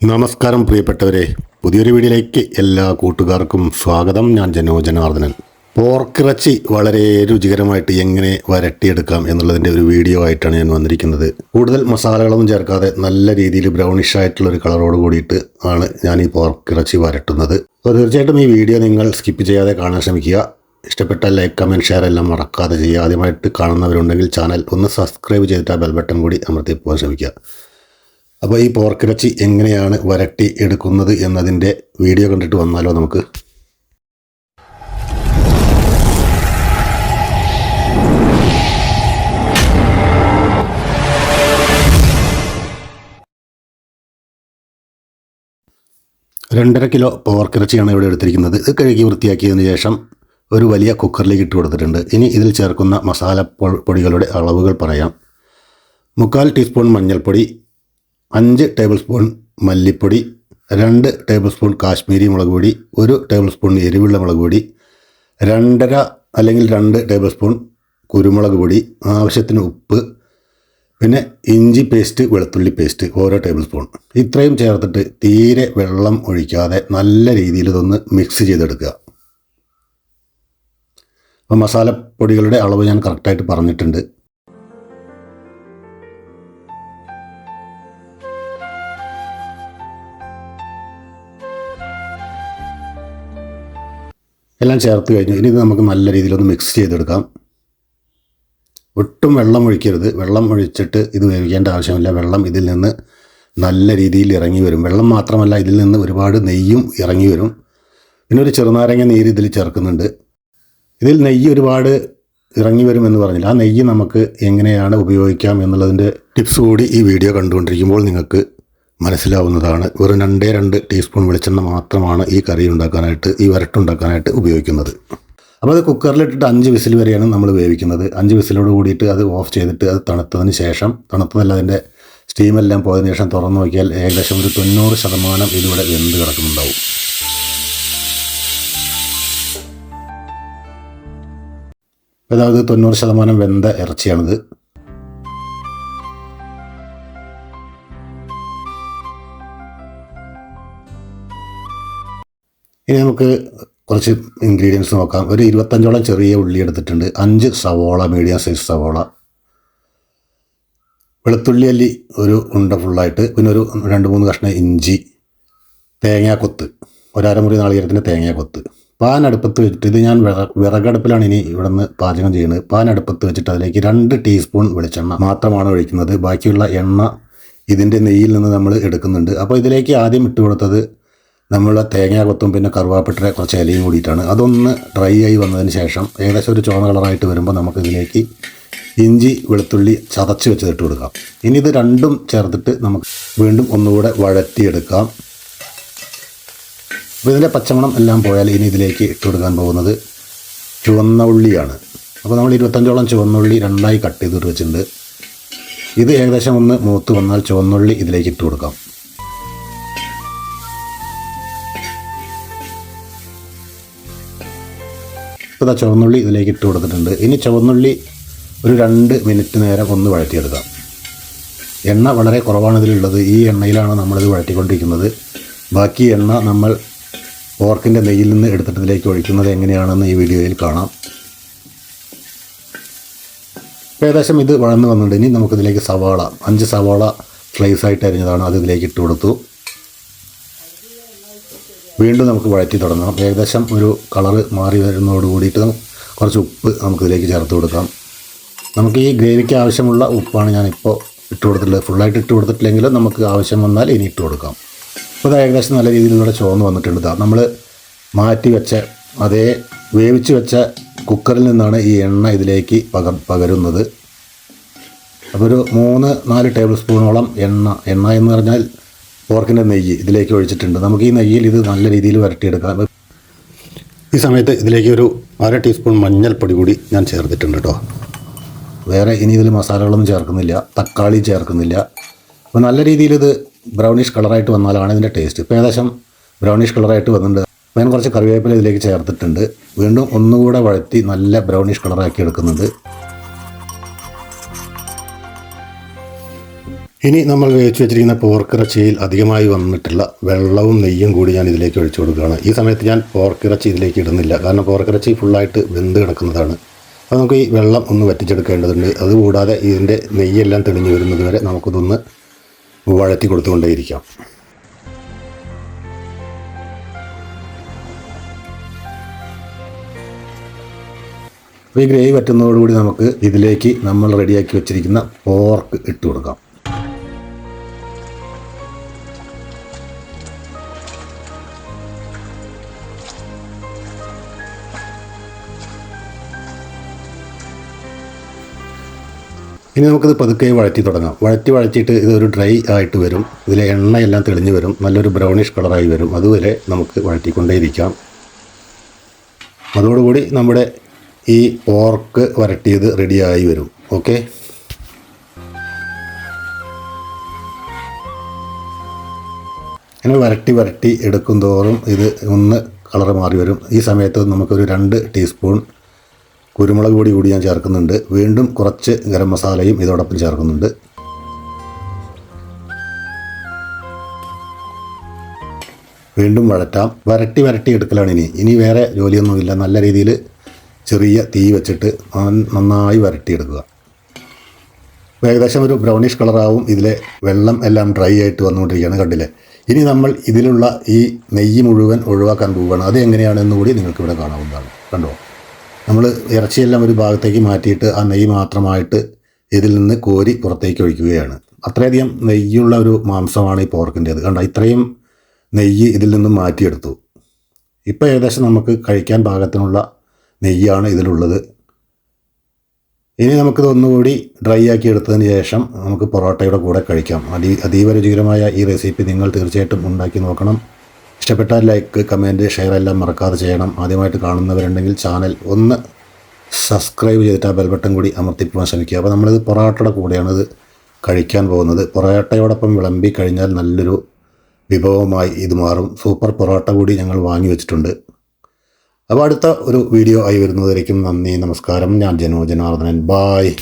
നമസ്കാരം പ്രിയപ്പെട്ടവരെ. പുതിയൊരു വീഡിയോയിലേക്ക് എല്ലാ കൂട്ടുകാർക്കും സ്വാഗതം. ഞാൻ ജനോ ജനാർദ്ദനൻ. പോർക്കിറച്ചി വളരെ രുചികരമായിട്ട് എങ്ങനെ വരട്ടിയെടുക്കാം എന്നുള്ളതിന്റെ ഒരു വീഡിയോ ആയിട്ടാണ് ഞാൻ വന്നിരിക്കുന്നത്. കൂടുതൽ മസാലകളൊന്നും ചേർക്കാതെ നല്ല രീതിയിൽ ബ്രൗണിഷ് ആയിട്ടുള്ള ഒരു കളറോട് കൂടിയിട്ട് ആണ് ഞാൻ ഈ പോർക്കിറച്ചി വരട്ടുന്നത്. അപ്പോൾ തീർച്ചയായിട്ടും ഈ വീഡിയോ നിങ്ങൾ സ്കിപ്പ് ചെയ്യാതെ കാണാൻ ശ്രമിക്കുക. ഇഷ്ടപ്പെട്ട ലൈക്ക് കമന്റ് ഷെയർ എല്ലാം മറക്കാതെ ചെയ്യുക. ആദ്യമായിട്ട് കാണുന്നവരുണ്ടെങ്കിൽ ചാനൽ ഒന്ന് സബ്സ്ക്രൈബ് ചെയ്തിട്ട് ആ ബെൽ ബട്ടൺ കൂടി അമർത്തി പോകാൻ ശ്രമിക്കുക. അപ്പോൾ ഈ പോർക്കിറച്ചി എങ്ങനെയാണ് വരട്ടി എടുക്കുന്നത് എന്നതിന്റെ വീഡിയോ കണ്ടിട്ട് വന്നാലോ നമുക്ക്? രണ്ടര കിലോ പോർക്കിറച്ചിയാണ് ഇവിടെ എടുത്തിരിക്കുന്നത്. ഇത് കഴുകി വൃത്തിയാക്കിയതിന് ശേഷം ഒരു വലിയ കുക്കറിലേക്ക് ഇട്ട് കൊടുത്തിട്ടുണ്ട്. ഇനി ഇതിൽ ചേർക്കുന്ന മസാല പൊടികളുടെ അളവുകൾ പറയാം. മുക്കാൽ ടീസ്പൂൺ മഞ്ഞൾപ്പൊടി അഞ്ച് ടേബിൾ സ്പൂൺ മല്ലിപ്പൊടി രണ്ട് ടേബിൾ സ്പൂൺ കാശ്മീരി മുളക് പൊടി ഒരു ടേബിൾ സ്പൂൺ എരിവുള്ള മുളക് പൊടി രണ്ടര അല്ലെങ്കിൽ രണ്ട് ടേബിൾ സ്പൂൺ കുരുമുളക് പൊടി ആവശ്യത്തിന് ഉപ്പ് പിന്നെ ഇഞ്ചി പേസ്റ്റ് വെളുത്തുള്ളി പേസ്റ്റ് ഓരോ ടേബിൾ സ്പൂൺ ഇത്രയും ചേർത്തിട്ട് തീരെ വെള്ളം ഒഴിക്കാതെ നല്ല രീതിയിൽ ഇതൊന്ന് മിക്സ് ചെയ്തെടുക്കുക. അപ്പോൾ മസാലപ്പൊടികളുടെ അളവ് ഞാൻ കറക്റ്റായിട്ട് പറഞ്ഞിട്ടുണ്ട്. എല്ലാം ചേർത്ത് കഴിഞ്ഞു ഇനി ഇത് നമുക്ക് നല്ല രീതിയിലൊന്ന് മിക്സ് ചെയ്തെടുക്കാം. ഒട്ടും വെള്ളം ഒഴിക്കരുത്. വെള്ളം ഒഴിച്ചിട്ട് ഇത് വേവിക്കേണ്ട ആവശ്യമില്ല. വെള്ളം ഇതിൽ നിന്ന് നല്ല രീതിയിൽ ഇറങ്ങി വരും. വെള്ളം മാത്രമല്ല ഇതിൽ നിന്ന് ഒരുപാട് നെയ്യും ഇറങ്ങി വരും. പിന്നെ ഒരു ചെറുനാരങ്ങ നീര് ഇതിൽ ചേർക്കുന്നുണ്ട്. ഇതിൽ നെയ്യ് ഒരുപാട് ഇറങ്ങി വരുമെന്ന് പറഞ്ഞില്ല. ആ നെയ്യ് നമുക്ക് എങ്ങനെയാണ് ഉപയോഗിക്കാം എന്നുള്ളതിന്റെ ടിപ്സ് കൂടി ഈ വീഡിയോ കണ്ടുകൊണ്ടിരിക്കുമ്പോൾ നിങ്ങൾക്ക് മനസ്സിലാവുന്നതാണ് വെറും രണ്ടേ രണ്ട് ടീസ്പൂൺ വെളിച്ചെണ്ണ മാത്രമാണ് ഈ കറി ഉണ്ടാക്കാനായിട്ട് ഈ വരട്ടുണ്ടാക്കാനായിട്ട് ഉപയോഗിക്കുന്നത്. അപ്പോൾ അത് കുക്കറിലിട്ടിട്ട് അഞ്ച് വിസിൽ വരെയാണ് നമ്മൾ വേവിക്കുന്നത്. അഞ്ച് വിസിലോട് കൂടിയിട്ട് അത് ഓഫ് ചെയ്തിട്ട് അത് തണുത്തതിന് ശേഷം തണുത്തതല്ല അതിന്റെ സ്റ്റീമെല്ലാം പോയതിന് ശേഷം തുറന്നു നോക്കിയാൽ ഏകദേശം ഒരു തൊണ്ണൂറ് ശതമാനം ഇതിവിടെ വെന്ത് കിടക്കുന്നുണ്ടാവും. അതായത് തൊണ്ണൂറ് ശതമാനം വെന്ത ഇറച്ചിയാണിത്. ഇനി നമുക്ക് കുറച്ച് ഇൻഗ്രീഡിയൻസ് നോക്കാം. ഒരു ഇരുപത്തഞ്ചോളം ചെറിയ ഉള്ളി എടുത്തിട്ടുണ്ട്. അഞ്ച് സവോള മീഡിയം സൈസ് സവോള. വെളുത്തുള്ളി അല്ലി ഒരു ഉണ്ട ഫുള്ളായിട്ട് പിന്നെ ഒരു രണ്ട് മൂന്ന് കഷ്ണം ഇഞ്ചി. തേങ്ങാക്കൊത്ത് ഒരമുറി നാളികേരത്തിന്റെ തേങ്ങാക്കൊത്ത് പാൻ അടുപ്പത്ത് വെച്ചിട്ട് ഇത് ഞാൻ വിറ വിറകടുപ്പിലാണ് ഇനി ഇവിടെ നിന്ന് പാചകം ചെയ്യുന്നത്. പാൻ അടുപ്പത്ത് വെച്ചിട്ട് അതിലേക്ക് രണ്ട് ടീസ്പൂൺ വെളിച്ചെണ്ണ മാത്രമാണ് ഒഴിക്കുന്നത്. ബാക്കിയുള്ള എണ്ണ ഇതിന്റെ നെയ്യിൽ നിന്ന് നമ്മൾ എടുക്കുന്നുണ്ട്. അപ്പോൾ ഇതിലേക്ക് ആദ്യം ഇട്ട് കൊടുത്തത് നമ്മളുടെ തേങ്ങ കൊത്തും പിന്നെ കറുവാപ്പട്ട കുറച്ച് ഇലയും കൂടിയിട്ടാണ്. അതൊന്ന് ഡ്രൈ ആയി വന്നതിന് ശേഷം ഏകദേശം ഒരു ചുവന്ന കളറായിട്ട് വരുമ്പോൾ നമുക്ക് ഇതിലേക്ക് ഇഞ്ചി വെളുത്തുള്ളി ചതച്ച് വെച്ചിട്ട് കൊടുക്കാം. ഇനി ഇത് രണ്ടും ചേർത്തിട്ട് നമുക്ക് വീണ്ടും ഒന്നുകൂടെ വഴറ്റിയെടുക്കാം. അപ്പോൾ ഇതിന്റെ പച്ചമണം എല്ലാം പോയാൽ ഇനി ഇതിലേക്ക് ഇട്ട് കൊടുക്കാൻ പോകുന്നത് ചുവന്ന ഉള്ളിയാണ്. അപ്പോൾ നമ്മൾ ഇരുപത്തഞ്ചോളം ചുവന്നുള്ളി രണ്ടായി കട്ട് ചെയ്തിട്ട് വെച്ചിട്ടുണ്ട്. ഇത് ഏകദേശം ഒന്ന് മൂത്ത് വന്നാൽ ചുവന്നുള്ളി ഇതിലേക്ക് ഇട്ട് കൊടുക്കാം. ഇപ്പോൾ ചുവന്നുള്ളി ഇതിലേക്ക് ഇട്ട് കൊടുത്തിട്ടുണ്ട്. ഇനി ചുവന്നുള്ളി ഒരു രണ്ട് മിനിറ്റ് നേരം ഒന്ന് വഴറ്റിയെടുക്കാം. എണ്ണ വളരെ കുറവാണ് ഇതിലുള്ളത്. ഈ എണ്ണയിലാണ് നമ്മളിത് വഴറ്റിക്കൊണ്ടിരിക്കുന്നത്. ബാക്കി എണ്ണ നമ്മൾ പോർക്കിന്റെ നെയ്യിൽ നിന്ന് എടുത്തിട്ട് ഇതിലേക്ക് ഒഴിക്കുന്നത് എങ്ങനെയാണെന്ന് ഈ വീഡിയോയിൽ കാണാം. ഏകദേശം ഇത് വഴന്ന് വന്നിട്ടുണ്ട്. ഇനി നമുക്കിതിലേക്ക് സവാള അഞ്ച് സവാള സ്ലൈസായിട്ട് അരിഞ്ഞതാണ് അത് ഇതിലേക്ക് ഇട്ട് കൊടുത്തു. വീണ്ടും നമുക്ക് വഴറ്റി തുടങ്ങാം. ഏകദേശം ഒരു കളറ് മാറി വരുന്നതോട് കൂടിയിട്ട് കുറച്ച് ഉപ്പ് നമുക്കിതിലേക്ക് ചേർത്ത് കൊടുക്കാം. നമുക്ക് ഈ ഗ്രേവിക്ക് ആവശ്യമുള്ള ഉപ്പാണ് ഞാനിപ്പോൾ ഇട്ട് കൊടുത്തിട്ടുള്ളത്. ഫുള്ളായിട്ട് ഇട്ട് കൊടുത്തിട്ടില്ലെങ്കിലും നമുക്ക് ആവശ്യം വന്നാൽ ഇനി ഇട്ട് കൊടുക്കാം. അപ്പോൾ ഇത് ഏകദേശം നല്ല രീതിയിൽ ഇവിടെ ചുവന്ന് വന്നിട്ടുണ്ട്. നമ്മൾ മാറ്റി വെച്ച അതേ വേവിച്ച് വെച്ച കുക്കറിൽ നിന്നാണ് ഈ എണ്ണ ഇതിലേക്ക് പക പകരുന്നത്. അപ്പോൾ ഒരു മൂന്ന് നാല് ടേബിൾ സ്പൂണോളം എണ്ണ എണ്ണ എന്ന് പറഞ്ഞാൽ പോർക്കിന്റെ നെയ്യ് ഇതിലേക്ക് ഒഴിച്ചിട്ടുണ്ട്. നമുക്ക് ഈ നെയ്യിൽ ഇത് നല്ല രീതിയിൽ വരട്ടിയെടുക്കാം. ഈ സമയത്ത് ഇതിലേക്ക് ഒരു അര ടീസ്പൂൺ മഞ്ഞൾപ്പൊടി കൂടി ഞാൻ ചേർത്തിട്ടുണ്ട് കേട്ടോ. വേറെ ഇനി ഇതിൽ മസാലകളൊന്നും ചേർക്കുന്നില്ല. തക്കാളി ചേർക്കുന്നില്ല. അപ്പോൾ നല്ല രീതിയിൽ ഇത് ബ്രൗണിഷ് കളറായിട്ട് വന്നാലാണ് ഇതിന്റെ ടേസ്റ്റ്. ഇപ്പോൾ ഏകദേശം ബ്രൗണിഷ് കളറായിട്ട് വന്നിട്ടുണ്ട്. അപ്പോൾ ഞാൻ കുറച്ച് കറിവേപ്പില ഇതിലേക്ക് ചേർത്തിട്ടുണ്ട്. വീണ്ടും ഒന്നുകൂടെ വഴറ്റി നല്ല ബ്രൗണിഷ് കളറാക്കി എടുക്കുന്നുണ്ട്. ഇനി നമ്മൾ വേവിച്ച് വെച്ചിരിക്കുന്ന പോർക്കിറച്ചിയിൽ അധികമായി വന്നിട്ടുള്ള വെള്ളവും നെയ്യും കൂടി ഞാൻ ഇതിലേക്ക് ഒഴിച്ചു കൊടുക്കുകയാണ്. ഈ സമയത്ത് ഞാൻ പോർക്കിറച്ചി ഇതിലേക്ക് ഇടുന്നില്ല. കാരണം പോർക്കിറച്ചി ഫുള്ളായിട്ട് വെന്ത് കിടക്കുന്നതാണ്. അപ്പോൾ നമുക്ക് ഈ വെള്ളം ഒന്ന് വറ്റിച്ചെടുക്കേണ്ടതുണ്ട്. അതുകൂടാതെ ഇതിന്റെ നെയ്യെല്ലാം തെളിഞ്ഞു വരുന്നത് വരെ നമുക്കിതൊന്ന് വഴറ്റി കൊടുത്തുകൊണ്ടേയിരിക്കാം. അപ്പോൾ ഈ ഗ്രേവി വറ്റുന്നതോടുകൂടി നമുക്ക് ഇതിലേക്ക് നമ്മൾ റെഡിയാക്കി വെച്ചിരിക്കുന്ന പോർക്ക് ഇട്ട് കൊടുക്കാം. ഇനി നമുക്കിത് പതുക്കെ വഴറ്റി തുടങ്ങാം. വഴറ്റി വഴറ്റിയിട്ട് ഇതൊരു ഡ്രൈ ആയിട്ട് വരും. ഇതിലെ എണ്ണയെല്ലാം തെളിഞ്ഞു വരും. നല്ലൊരു ബ്രൗണിഷ് കളറായി വരും. അതുവരെ നമുക്ക് വഴറ്റിക്കൊണ്ടേയിരിക്കാം. അതോടുകൂടി നമ്മുടെ ഈ ഓർക്ക് വരട്ടിയത് റെഡിയായി വരും. ഓക്കെ? അങ്ങനെ വരട്ടി വരട്ടി എടുക്കും തോറും ഇത് ഒന്ന് കളർ മാറി വരും. ഈ സമയത്ത് നമുക്കൊരു രണ്ട് ടീസ്പൂൺ കുരുമുളക് പൊടി കൂടി ഞാൻ ചേർക്കുന്നുണ്ട്. വീണ്ടും കുറച്ച് ഗരം മസാലയും ഇതോടൊപ്പം ചേർക്കുന്നുണ്ട്. വീണ്ടും വഴറ്റാം. വരട്ടി വരട്ടി എടുക്കലാണ് ഇനി. ഇനി വേറെ ജോലിയൊന്നുമില്ല നല്ല രീതിയിൽ ചെറിയ തീ വെച്ചിട്ട് നന്നായി വരട്ടിയെടുക്കുക. ഏകദേശം ഒരു ബ്രൗണിഷ് കളറാവും. ഇതിലെ വെള്ളം എല്ലാം ഡ്രൈ ആയിട്ട് വന്നുകൊണ്ടിരിക്കുകയാണ് കണ്ടില്ലേ? ഇനി നമ്മൾ ഇതിലുള്ള ഈ നെയ്യ് മുഴുവൻ ഒഴിവാക്കാൻ പോവുകയാണ്. അത് എങ്ങനെയാണെന്ന് കൂടി നിങ്ങൾക്ക് ഇവിടെ കാണാവുന്നതാണ്. കണ്ടോ? നമ്മൾ ഇറച്ചിയെല്ലാം ഒരു ഭാഗത്തേക്ക് മാറ്റിയിട്ട് ആ നെയ്യ് മാത്രമായിട്ട് ഇതിൽ നിന്ന് കോരി പുറത്തേക്ക് ഒഴിക്കുകയാണ്. അത്രയധികം നെയ്യുള്ള ഒരു മാംസമാണ് ഈ പോർക്കിന്റേത്. കണ്ടോ? ഇത്രയും നെയ്യ് ഇതിൽ നിന്നും മാറ്റിയെടുത്തു. ഇപ്പോൾ ഏകദേശം നമുക്ക് കഴിക്കാൻ പാകത്തിനുള്ള നെയ്യാണ് ഇതിലുള്ളത്. ഇനി നമുക്കിത് ഒന്നുകൂടി ഡ്രൈ ആക്കി എടുത്തതിന് ശേഷം നമുക്ക് പൊറോട്ടയുടെ കൂടെ കഴിക്കാം. അതി അതീവ രുചികരമായ ഈ റെസിപ്പി നിങ്ങൾ തീർച്ചയായിട്ടും ഉണ്ടാക്കി നോക്കണം. ഇഷ്ടപ്പെട്ടാൽ ലൈക്ക് കമന്റ് ഷെയർ എല്ലാം മറക്കാതെ ചെയ്യണം. ആദ്യമായിട്ട് കാണുന്നവരുണ്ടെങ്കിൽ ചാനൽ ഒന്ന് സബ്സ്ക്രൈബ് ചെയ്തിട്ട് ആ ബെൽബട്ടൺ കൂടി അമർത്തിപ്പോകാൻ ശ്രമിക്കുക. അപ്പോൾ നമ്മളിത് പൊറോട്ടയുടെ കൂടെയാണ് ഇത് കഴിക്കാൻ പോകുന്നത്. പൊറോട്ടയോടൊപ്പം വിളമ്പി കഴിഞ്ഞാൽ നല്ലൊരു വിഭവമായി ഇത് മാറും. സൂപ്പർ പൊറോട്ട കൂടി ഞങ്ങൾ വാങ്ങി വെച്ചിട്ടുണ്ട്. അപ്പോൾ അടുത്ത ഒരു വീഡിയോ ആയി വരുന്നതായിരിക്കും. നന്ദി നമസ്കാരം. ഞാൻ ജനോ ജനാർദ്ദനൻ. ബായ്